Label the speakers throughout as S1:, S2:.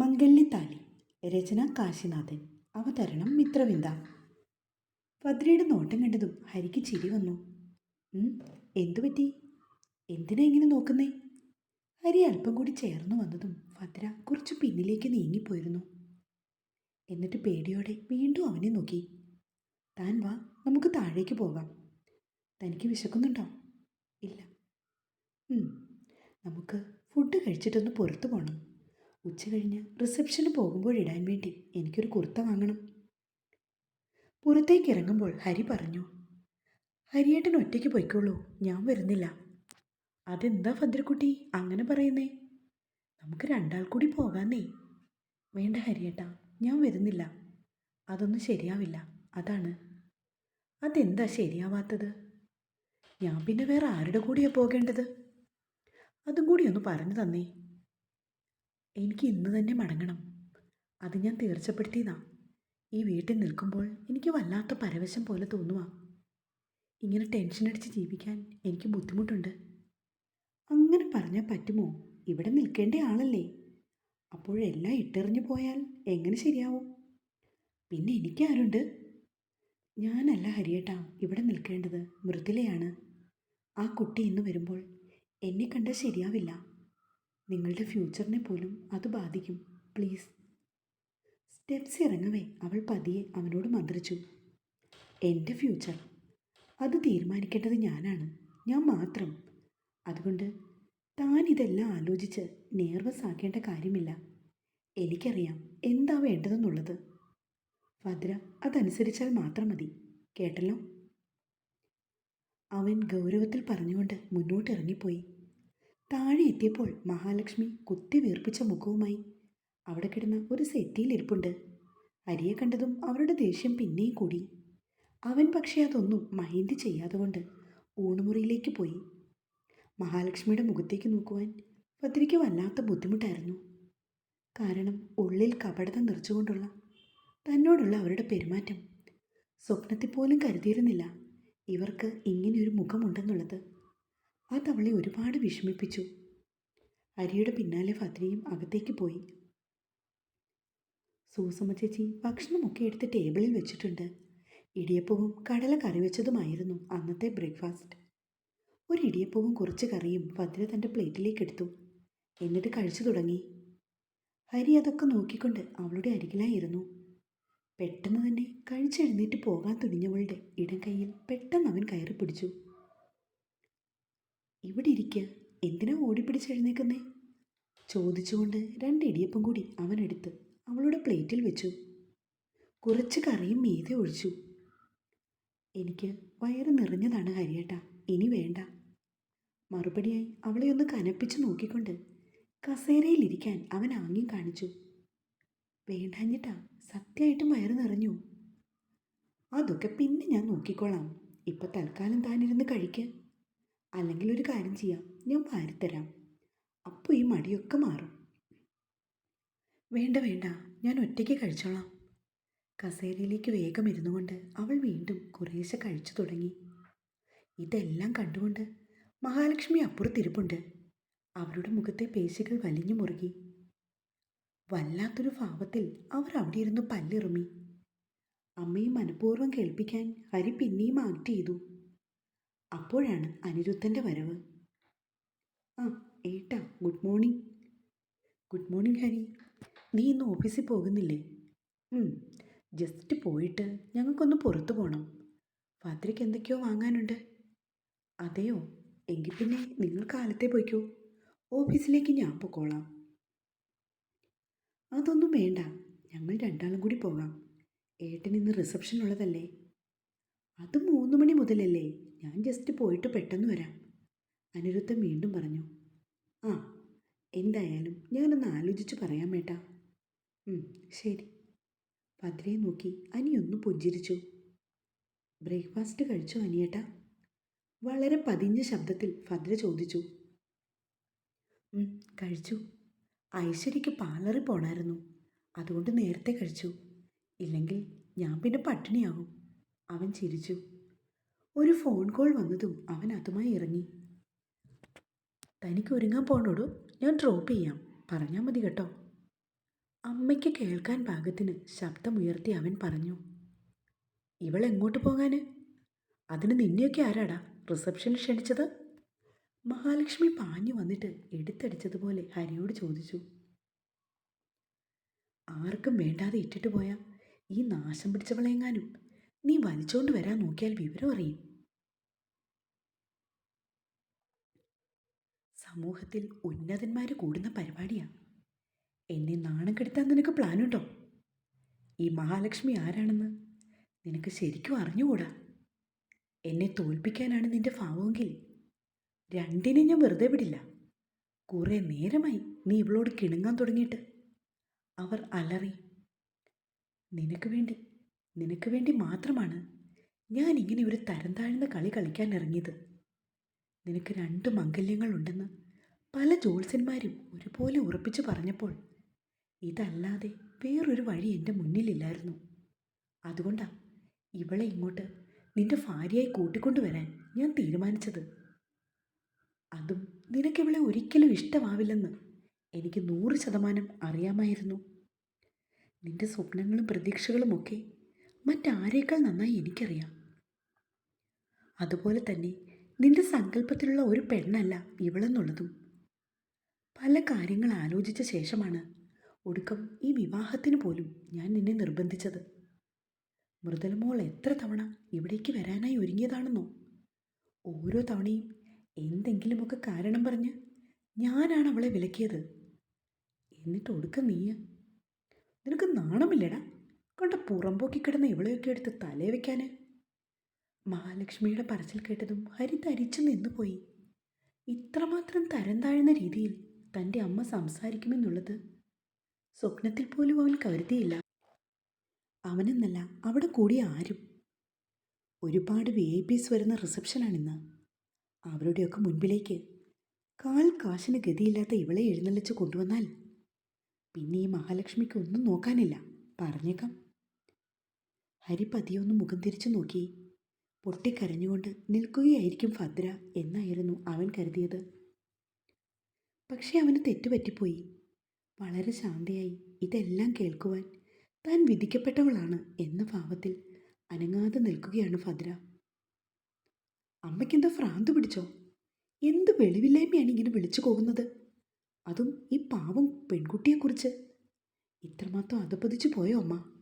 S1: മംഗല്യത്താലി രചന കാശിനാഥൻ അവതരണം മിത്രവിന്ദ. ഭദ്രയുടെ നോട്ടം കണ്ടതും ഹരിക്ക് ചിരി വന്നു. എന്തു പറ്റി? എന്തിനാ ഇങ്ങനെ നോക്കുന്നേ? ഹരി അല്പം കൂടി ചേർന്നു വന്നതും ഭദ്ര കുറച്ച് പിന്നിലേക്ക് നീങ്ങിപ്പോയിരുന്നു. എന്നിട്ട് പേടിയോടെ വീണ്ടും അവനെ നോക്കി. താൻ വാ നമുക്ക് താഴേക്ക് പോകാം. തനിക്ക് വിശക്കുന്നുണ്ടോ? ഇല്ല. നമുക്ക് ഫുഡ് കഴിച്ചിട്ടൊന്ന് പുറത്തു പോകണം ഉച്ച കഴിഞ്ഞ് റിസപ്ഷന് പോകുമ്പോഴിടാൻ വേണ്ടി എനിക്കൊരു കുർത്ത വാങ്ങണം. പുറത്തേക്ക് ഇറങ്ങുമ്പോൾ ഹരി പറഞ്ഞു ഹരിയേട്ടൻ ഒറ്റയ്ക്ക് പോയിക്കോളൂ ഞാൻ വരുന്നില്ല. അതെന്താ ഭദ്രക്കുട്ടി അങ്ങനെ പറയുന്നേ? നമുക്ക് രണ്ടാൾ കൂടി പോകാന്നേ. വേണ്ട ഹരിയേട്ടാ ഞാൻ വരുന്നില്ല. അതൊന്നും ശരിയാവില്ല അതാണ്. അതെന്താ ശരിയാവാത്തത്? ഞാൻ പിന്നെ വേറെ ആരുടെ കൂടിയാണ് പോകേണ്ടത്? അതും കൂടി ഒന്ന് പറഞ്ഞു തന്നേ. എനിക്ക് ഇന്ന് തന്നെ മടങ്ങണം. അത് ഞാൻ തീർച്ചപ്പെടുത്തിയതാ. ഈ വീട്ടിൽ നിൽക്കുമ്പോൾ എനിക്ക് വല്ലാത്ത പരവശം പോലെ തോന്നുക ഇങ്ങനെ ടെൻഷൻ അടിച്ച് ജീവിക്കാൻ എനിക്ക് ബുദ്ധിമുട്ടുണ്ട്. അങ്ങനെ പറഞ്ഞാൽ പറ്റുമോ? ഇവിടെ നിൽക്കേണ്ട ആളല്ലേ? അപ്പോഴെല്ലാം ഇട്ടെറിഞ്ഞു പോയാൽ എങ്ങനെ ശരിയാവും? പിന്നെ എനിക്കാരുണ്ട്. ഞാനല്ല ഹരിയേട്ടാ ഇവിടെ നിൽക്കേണ്ടത്. മൃദുലയാണ്. ആ കുട്ടി ഇന്ന് വരുമ്പോൾ എന്നെ കണ്ടാൽ ശരിയാവില്ല. നിങ്ങളുടെ ഫ്യൂച്ചറിനെ പോലും അത് ബാധിക്കും. പ്ലീസ് സ്റ്റെപ്സ് ഇറങ്ങവേ. അവൾ പതിയെ അവനോട് മന്ത്രിച്ചു. എന്റെ ഫ്യൂച്ചർ അത് തീരുമാനിക്കേണ്ടത് ഞാനാണ്. ഞാൻ മാത്രം. അതുകൊണ്ട് താൻ ഇതെല്ലാം ആലോചിച്ച് നേർവസ് ആക്കേണ്ട കാര്യമില്ല. എനിക്കറിയാം എന്താ വേണ്ടതെന്നുള്ളത്. ഭദ്ര അതനുസരിച്ചാൽ മാത്രം മതി. കേട്ടല്ലോ? അവൻ ഗൗരവത്തിൽ പറഞ്ഞുകൊണ്ട് മുന്നോട്ട് ഇറങ്ങിപ്പോയി താഴെ എത്തിയപ്പോൾ മഹാലക്ഷ്മി കുത്തി വീർപ്പിച്ച മുഖവുമായി അവിടെ കിടന്ന ഒരു സെറ്റിയിൽ ഇരിപ്പുണ്ട്. കണ്ടതും അവരുടെ ദേഷ്യം പിന്നെയും കൂടി. അവൻ പക്ഷേ അതൊന്നും മൈൻഡ് ചെയ്യാതെ കൊണ്ട് ഊണുമുറിയിലേക്ക് പോയി. മഹാലക്ഷ്മിയുടെ മുഖത്തേക്ക് നോക്കുവാൻ ഭദ്രയ്ക്ക് വല്ലാത്ത ബുദ്ധിമുട്ടായിരുന്നു. കാരണം ഉള്ളിൽ കപടത നിറച്ചുകൊണ്ടുള്ള തന്നോടുള്ള അവരുടെ പെരുമാറ്റം സ്വപ്നത്തിൽ പോലും കരുതിയിരുന്നില്ല. ഇവർക്ക് ഇങ്ങനെയൊരു മുഖമുണ്ടെന്നുള്ളത്. അതവളെ ഒരുപാട് വിഷമിപ്പിച്ചു. അരിയുടെ പിന്നാലെ ഫത്രിയും അകത്തേക്ക് പോയി. സൂസമ്മ ചേച്ചി ഭക്ഷണമൊക്കെ എടുത്ത് ടേബിളിൽ വെച്ചിട്ടുണ്ട്. ഇടിയപ്പവും കടല കറി വെച്ചതുമായിരുന്നു അന്നത്തെ ബ്രേക്ക്ഫാസ്റ്റ്. ഒരു ഇടിയപ്പവും കുറച്ച് കറിയും ഭദ്ര തന്റെ പ്ലേറ്റിലേക്ക് എടുത്തു. എന്നിട്ട് കഴിച്ചു തുടങ്ങി. ഹരി അതൊക്കെ നോക്കിക്കൊണ്ട് അവളുടെ അരികിലായിരുന്നു. പെട്ടെന്ന് തന്നെ കഴിച്ചെഴുന്നേറ്റ് പോകാൻ തുനിഞ്ഞവളുടെ ഇടം കൈയിൽ പെട്ടെന്ന് അവൻ കയറി പിടിച്ചു ഇവിടെ ഇരിക്കുക എന്തിനാ ഓടിപ്പിടിച്ചെഴുന്നേക്കുന്നേ ചോദിച്ചുകൊണ്ട് രണ്ട് ഇടിയപ്പം കൂടി അവൻ എടുത്ത് അവളുടെ പ്ലേറ്റിൽ വെച്ചു. കുറച്ച് കറിയും മീതെ ഒഴിച്ചു. എനിക്ക് വയറ് നിറഞ്ഞതാണ് ഹരിയേട്ട ഇനി വേണ്ട. മറുപടിയായി അവളെ ഒന്ന് കനപ്പിച്ചു നോക്കിക്കൊണ്ട് കസേരയിലിരിക്കാൻ അവൻ ആംഗ്യം കാണിച്ചു. വേണ്ടാഞ്ഞിട്ടാ സത്യമായിട്ടും വയറ് നിറഞ്ഞു. അതൊക്കെ പിന്നെ ഞാൻ നോക്കിക്കോളാം. ഇപ്പം തൽക്കാലം താനിരുന്ന് കഴിക്ക്. അല്ലെങ്കിൽ ഒരു കാര്യം ചെയ്യാം. ഞാൻ വാരിത്തരാം. അപ്പോൾ ഈ മടിയൊക്കെ മാറും. വേണ്ട വേണ്ട. ഞാൻ ഒറ്റയ്ക്ക് കഴിച്ചോളാം. കസേരയിലേക്ക് വേഗം ഇരുന്നു കൊണ്ട് അവൾ വീണ്ടും കുറേശ്ശെ കഴിച്ചു തുടങ്ങി. ഇതെല്ലാം കണ്ടുകൊണ്ട് മഹാലക്ഷ്മി അപ്പുറത്തിരിപ്പുണ്ട്. അവരുടെ മുഖത്തെ പേശികൾ വലിഞ്ഞു മുറുകി. വല്ലാത്തൊരു ഭാവത്തിൽ അവർ അവിടെ ഇരുന്ന് പല്ലിറുമി. അമ്മയെ മനഃപൂർവം കേൾപ്പിക്കാൻ ഹരി പിന്നെയും ആക്ട് ചെയ്തു. അപ്പോഴാണ് അനിരുദ്ധന്റെ വരവ്. ആ ഏട്ടാ good morning good morning Hari. നീ ഇന്ന് ഓഫീസിൽ പോകുന്നില്ലേ? ജസ്റ്റ് പോയിട്ട് ഞങ്ങൾക്കൊന്ന് പുറത്തു പോകണം ഫാദ്രയ്ക്ക് എന്തൊക്കെയോ വാങ്ങാനുണ്ട്. അതെയോ എങ്കിൽ പിന്നെ നിങ്ങൾ കാലത്തെ പോയിക്കോ. ഓഫീസിലേക്ക് ഞാൻ പൊക്കോളാം അതൊന്നും വേണ്ട ഞങ്ങൾ രണ്ടാളും കൂടി പോകാം. ഏട്ടൻ ഇന്ന് റിസപ്ഷൻ ഉള്ളതല്ലേ അത് മൂന്ന് മണി മുതലല്ലേ? ഞാൻ ജസ്റ്റ് പോയിട്ട് പെട്ടെന്ന് വരാം. അനിരുദ്ധം വീണ്ടും പറഞ്ഞു ആ എന്തായാലും ഞാനൊന്ന് ആലോചിച്ച് പറയാൻ വേട്ടാ ശരി. ഭദ്രയെ നോക്കി അനിയൊന്ന് പുഞ്ചിരിച്ചു. ബ്രേക്ക്ഫാസ്റ്റ് കഴിച്ചു അനിയേട്ടാ? വളരെ പതിഞ്ഞ ശബ്ദത്തിൽ ഭദ്ര ചോദിച്ചു. കഴിച്ചു. ഐശ്വര്യയ്ക്ക് പാർലറിൽ പോണായിരുന്നു. അതുകൊണ്ട് നേരത്തെ കഴിച്ചു. ഇല്ലെങ്കിൽ ഞാൻ പിന്നെ പട്ടിണിയാകും. അവൻ ചിരിച്ചു. ഒരു ഫോൺ കോൾ വന്നതും അവൻ അതുമായി ഇറങ്ങി. തനിക്ക് ഒരുങ്ങാൻ പോണോടു? ഞാൻ ഡ്രോപ്പ് ചെയ്യാം. പറഞ്ഞാൽ മതി കേട്ടോ. അമ്മയ്ക്ക് കേൾക്കാൻ പാകത്തിന് ശബ്ദമുയർത്തി അവൻ പറഞ്ഞു ഇവൾ എങ്ങോട്ട് പോകാന്? അതിന് നിന്നെയൊക്കെ ആരാടാ? റിസപ്ഷനിൽ ക്ഷണിച്ചത്? മഹാലക്ഷ്മി പാഞ്ഞു വന്നിട്ട് എടുത്തടിച്ചതുപോലെ ഹരിയോട് ചോദിച്ചു ആർക്കും വേണ്ടാതെ ഇട്ടിട്ട് പോയാ? ഈ നാശം പിടിച്ചവളെങ്ങാനും? നീ വലിച്ചോണ്ട് വരാൻ നോക്കിയാൽ വിവരം അറിയും. സമൂഹത്തിൽ ഉന്നതന്മാർ കൂടുന്ന പരിപാടിയാ. എന്നെ നാണം കെടുത്താൻ നിനക്ക് പ്ലാനുണ്ടോ? ഈ മഹാലക്ഷ്മി ആരാണെന്ന് നിനക്ക് ശരിക്കും അറിഞ്ഞുകൂടാ? എന്നെ തോൽപ്പിക്കാനാണ് നിന്റെ ഭാവമെങ്കിൽ രണ്ടിനെ ഞാൻ വെറുതെ വിടില്ല. കുറേ നേരമായി നീ ഇവളോട് കിണുങ്ങാൻ തുടങ്ങിയിട്ട്. അവർ അലറി നിനക്ക് വേണ്ടി നിനക്ക് വേണ്ടി മാത്രമാണ് ഞാൻ ഇങ്ങനെ ഒരു തരം താഴ്ന്ന കളി കളിക്കാൻ ഇറങ്ങിയത്. നിനക്ക് രണ്ട് മംഗല്യങ്ങളുണ്ടെന്ന് പല ജോത്സ്യന്മാരും ഒരുപോലെ ഉറപ്പിച്ചു പറഞ്ഞപ്പോൾ ഇതല്ലാതെ വേറൊരു വഴി എന്റെ മുന്നിലില്ലായിരുന്നു. അതുകൊണ്ടാ ഇവളെ ഇങ്ങോട്ട് നിന്റെ ഭാര്യയായി കൂട്ടിക്കൊണ്ടുവരാൻ ഞാൻ തീരുമാനിച്ചത്. അതും നിനക്കിവളെ ഒരിക്കലും ഇഷ്ടമാവില്ലെന്ന് എനിക്ക് നൂറ് ശതമാനം അറിയാമായിരുന്നു. നിന്റെ സ്വപ്നങ്ങളും പ്രതീക്ഷകളുമൊക്കെ മറ്റാരേക്കാൾ നന്നായി എനിക്കറിയാം. അതുപോലെ തന്നെ നിന്റെ സങ്കല്പത്തിലുള്ള ഒരു പെണ്ണല്ല ഇവളെന്നുള്ളതും. പല കാര്യങ്ങൾ ആലോചിച്ച ശേഷമാണ് ഒടുക്കം ഈ വിവാഹത്തിന് പോലും ഞാൻ നിന്നെ നിർബന്ധിച്ചത്. മൃദലമോൾ എത്ര തവണ ഇവിടേക്ക് വരാനായി ഒരുങ്ങിയതാണെന്നോ? ഓരോ തവണയും എന്തെങ്കിലുമൊക്കെ കാരണം പറഞ്ഞ് ഞാനാണ് അവളെ വിലക്കിയത്. എന്നിട്ട് ഒടുക്കം നീ നിനക്ക് നാണമില്ലടാ. കണ്ട പുറമ്പോക്കി കിടന്ന ഇവളെയൊക്കെ എടുത്ത് തലേ വയ്ക്കാൻ മഹാലക്ഷ്മിയുടെ പറച്ചിൽ കേട്ടതും ഹരി തരിച്ചു നിന്നുപോയി. ഇത്രമാത്രം തരം താഴ്ന്ന രീതിയിൽ തന്റെ അമ്മ സംസാരിക്കുമെന്നുള്ളത് സ്വപ്നത്തിൽ പോലും അവൻ കരുതിയില്ല. അവനെന്നല്ല അവിടെ കൂടിയ ആരും. ഒരുപാട് വി ഐ പീസ് വരുന്ന റിസപ്ഷനാണിന്ന്. അവരുടെയൊക്കെ മുൻപിലേക്ക് കാൽ കാശിന് ഗതിയില്ലാത്ത ഇവളെ എഴുന്നള്ളിച്ച് കൊണ്ടുവന്നാൽ പിന്നെ ഈ മഹാലക്ഷ്മിക്ക് ഒന്നും നോക്കാനില്ല. പറഞ്ഞേക്കാം. ഹരി പതിയൊന്ന് മുഖം തിരിച്ചു നോക്കി. പൊട്ടിക്കരഞ്ഞുകൊണ്ട് നിൽക്കുകയായിരിക്കും ഭദ്ര എന്നായിരുന്നു അവൻ കരുതിയത്. പക്ഷെ അവന് തെറ്റുപറ്റിപ്പോയി. വളരെ ശാന്തയായി. ഇതെല്ലാം കേൾക്കുവാൻ താൻ വിധിക്കപ്പെട്ടവളാണ് എന്ന ഭാവത്തിൽ അനങ്ങാതെ നിൽക്കുകയാണ് ഭദ്ര. അമ്മയ്ക്കെന്താ ഭ്രാന്ത് പിടിച്ചോ? എന്ത് വെളിവില്ലായ്മയാണ് ഇങ്ങനെ വിളിച്ചു പോകുന്നത്? അതും ഈ പാവം പെൺകുട്ടിയെക്കുറിച്ച്. ഇത്രമാത്രം അതപ്പതിച്ചു പോയോ അമ്മ?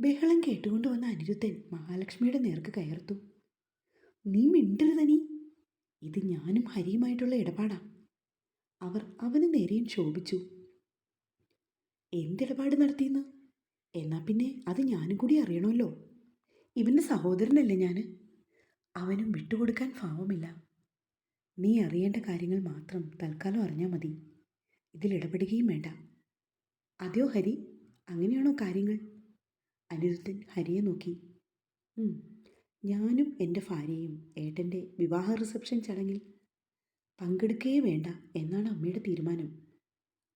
S1: ബഹളം കേട്ടുകൊണ്ട് വന്ന അനിരുദ്ധൻ മഹാലക്ഷ്മിയുടെ നേർക്ക് കയർത്തു നീ മിണ്ടരുത് നീ ഇത് ഞാനും ഹരിയുമായിട്ടുള്ള ഇടപാടാ. അവർ അവന് നേരെയും ശോഭിച്ചു. എന്തിടപാട് നടത്തിയെന്ന്? എന്നാ പിന്നെ അത് ഞാനും കൂടി അറിയണമല്ലോ. ഇവന്റെ സഹോദരനല്ലേ ഞാൻ അവനും വിട്ടുകൊടുക്കാൻ ഭാവമില്ല. നീ അറിയേണ്ട കാര്യങ്ങൾ മാത്രം തൽക്കാലം അറിഞ്ഞാൽ മതി. ഇതിൽ ഇടപെടുകയും വേണ്ട. അതെയോ ഹരി? അങ്ങനെയാണോ കാര്യങ്ങൾ? അനിരുദ്ധൻ ഹരിയെ നോക്കി. ഞാനും എന്റെ ഭാര്യയും ഏട്ടന്റെ വിവാഹ റിസപ്ഷൻ ചടങ്ങിൽ പങ്കെടുക്കുകയേ വേണ്ട എന്നാണ് അമ്മയുടെ തീരുമാനം.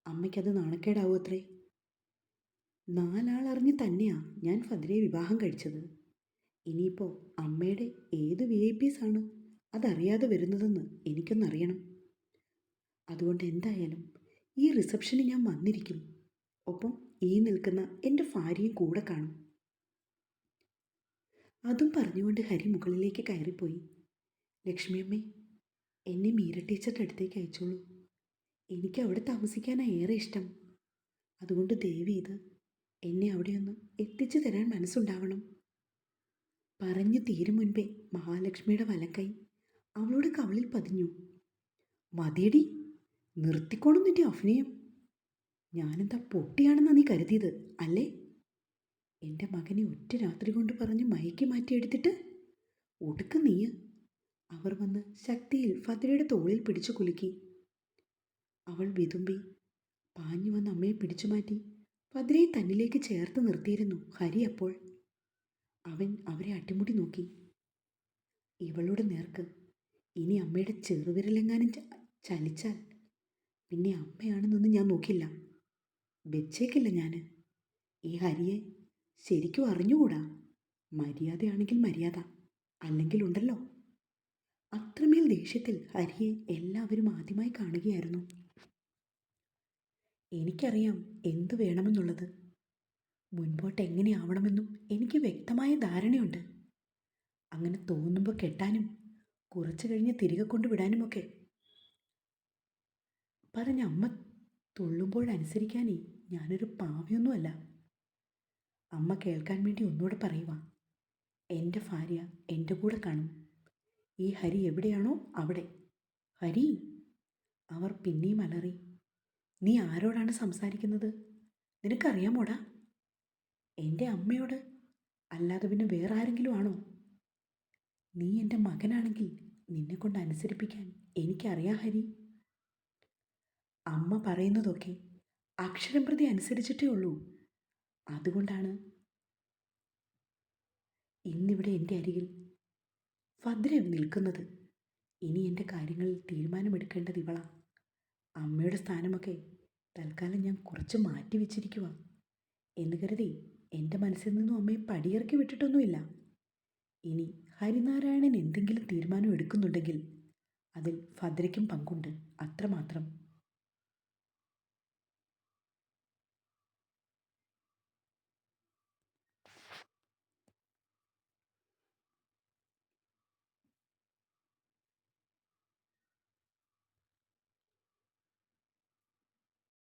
S1: അമ്മയ്ക്കത് നാണക്കേടാവൂ അത്രേ. നാലാളറിഞ്ഞ് തന്നെയാ ഞാൻ ഫദ്രയെ വിവാഹം കഴിച്ചത്. ഇനിയിപ്പോൾ അമ്മയുടെ ഏത് വി ഐ പീസ് ആണ് അതറിയാതെ വരുന്നതെന്ന് എനിക്കൊന്നറിയണം. അതുകൊണ്ട് എന്തായാലും ഈ റിസപ്ഷന് ഞാൻ വന്നിരിക്കും. ഒപ്പം ഈ നിൽക്കുന്ന എന്റെ ഭാര്യയും കൂടെ കാണും. അതും പറഞ്ഞുകൊണ്ട് ഹരി മുകളിലേക്ക് കയറിപ്പോയി. ലക്ഷ്മിയമ്മേ എന്നെ മീര ടീച്ചറുടെ അടുത്തേക്ക് അയച്ചോളൂ. എനിക്ക് അവിടെ താമസിക്കാനാണ് ഏറെ ഇഷ്ടം. അതുകൊണ്ട് ദേവി ഇത് എന്നെ അവിടെ ഒന്ന് എത്തിച്ചു തരാൻ മനസ്സുണ്ടാവണം. പറഞ്ഞു തീരും മുൻപേ മഹാലക്ഷ്മിയുടെ വലക്കൈ അവളോട് കവളിൽ പതിഞ്ഞു. മതിയടി നിർത്തിക്കോണം നിന്റെ അഭിനയം. ഞാനെന്താ പൊട്ടിയാണെന്നാണ് നീ കരുതിയത് അല്ലേ? എന്റെ മകനെ ഒറ്റ രാത്രി കൊണ്ട് പറഞ്ഞ് മയക്കി മാറ്റിയെടുത്തിട്ട് ഒടുക്ക നീ അവർ വന്ന് ശക്തിയിൽ ഫദ്രയുടെ തോളിൽ പിടിച്ചു കുലുക്കി. അവൾ വിതുമ്പി പാഞ്ഞു വന്ന് അമ്മയെ പിടിച്ചു മാറ്റി ഫദ്രയെ തന്നിലേക്ക് ചേർത്ത് നിർത്തിയിരുന്നു ഹരി അപ്പോൾ. അവൻ അവരെ അട്ടിമുടി നോക്കി. ഇവളുടെ നേർക്ക് ഇനി അമ്മയുടെ ചെറുവിരലെങ്ങാനും ചലിച്ചാൽ പിന്നെ അമ്മയാണെന്നൊന്നും ഞാൻ നോക്കില്ല. വെച്ചേക്കില്ല ഞാൻ ഈ ഹരിയെ ശരിക്കും അറിഞ്ഞുകൂടാ? മര്യാദയാണെങ്കിൽ മര്യാദ അല്ലെങ്കിൽ ഉണ്ടല്ലോ അത്രമേൽ ദേഷ്യത്തിൽ ഹരിയെ എല്ലാവരും ആദ്യമായി കാണുകയായിരുന്നു. എനിക്കറിയാം എന്തു വേണമെന്നുള്ളത്. മുൻപോട്ട് എങ്ങനെയാവണമെന്നും എനിക്ക് വ്യക്തമായ ധാരണയുണ്ട്. അങ്ങനെ തോന്നുമ്പോൾ കെട്ടാനും കുറച്ചു കഴിഞ്ഞ് തിരികെ കൊണ്ടുവിടാനുമൊക്കെ. പറഞ്ഞ അമ്മ തുള്ളുമ്പോഴനുസരിക്കാനേ ഞാനൊരു പാവയൊന്നുമല്ല. അമ്മ കേൾക്കാൻ വേണ്ടി ഒന്നുകൂടെ പറയുക എന്റെ ഭാര്യ എന്റെ കൂടെ കാണും. ഈ ഹരി എവിടെയാണോ അവിടെ. ഹരി അവർ പിന്നെയും അലറി. നീ ആരോടാണ് സംസാരിക്കുന്നത്? നിനക്കറിയാമോടാ? എന്റെ അമ്മയോട്? അല്ലാതെ പിന്നെ വേറെ ആരെങ്കിലും ആണോ? നീ എന്റെ മകനാണെങ്കിൽ നിന്നെ കൊണ്ട് അനുസരിപ്പിക്കാൻ എനിക്കറിയാം ഹരി. അമ്മ പറയുന്നതൊക്കെ അക്ഷരം പ്രതി അനുസരിച്ചിട്ടേ ഉള്ളൂ. അതുകൊണ്ടാണ്. ഇന്നിവിടെ എന്റെ അരികിൽ ഭദ്ര നിൽക്കുന്നത്. ഇനി എന്റെ കാര്യങ്ങളിൽ തീരുമാനമെടുക്കേണ്ടത് ഇവളാ. അമ്മയുടെ സ്ഥാനമൊക്കെ തൽക്കാലം ഞാൻ കുറച്ച് മാറ്റി വെച്ചിരിക്കുക എന്ന് കരുതി എന്റെ മനസ്സിൽ നിന്നും അമ്മയെ പടിയിറക്കി വിട്ടിട്ടൊന്നുമില്ല. ഇനി ഹരിനാരായണൻ എന്തെങ്കിലും തീരുമാനം എടുക്കുന്നുണ്ടെങ്കിൽ അതിൽ ഭദ്രയ്ക്കും പങ്കുണ്ട്. അത്രമാത്രം.